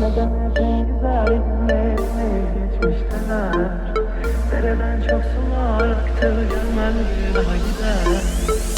Neden hep güzel günlerimiz geçmişteler Dereden çok sular aktı görmem bir daha gider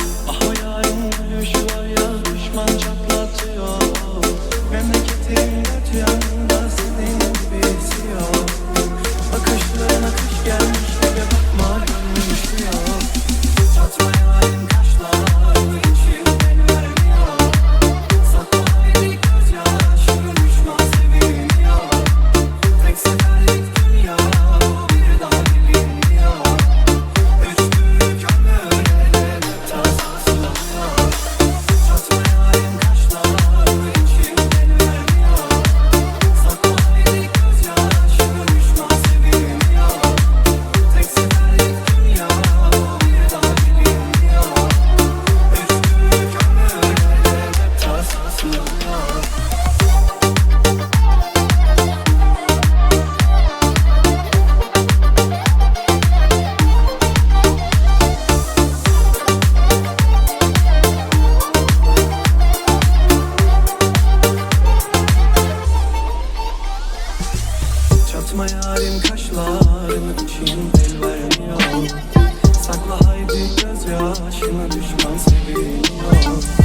Halim kaşların için el vermiyor. Sakla haydi gözyaşını düşman seviyor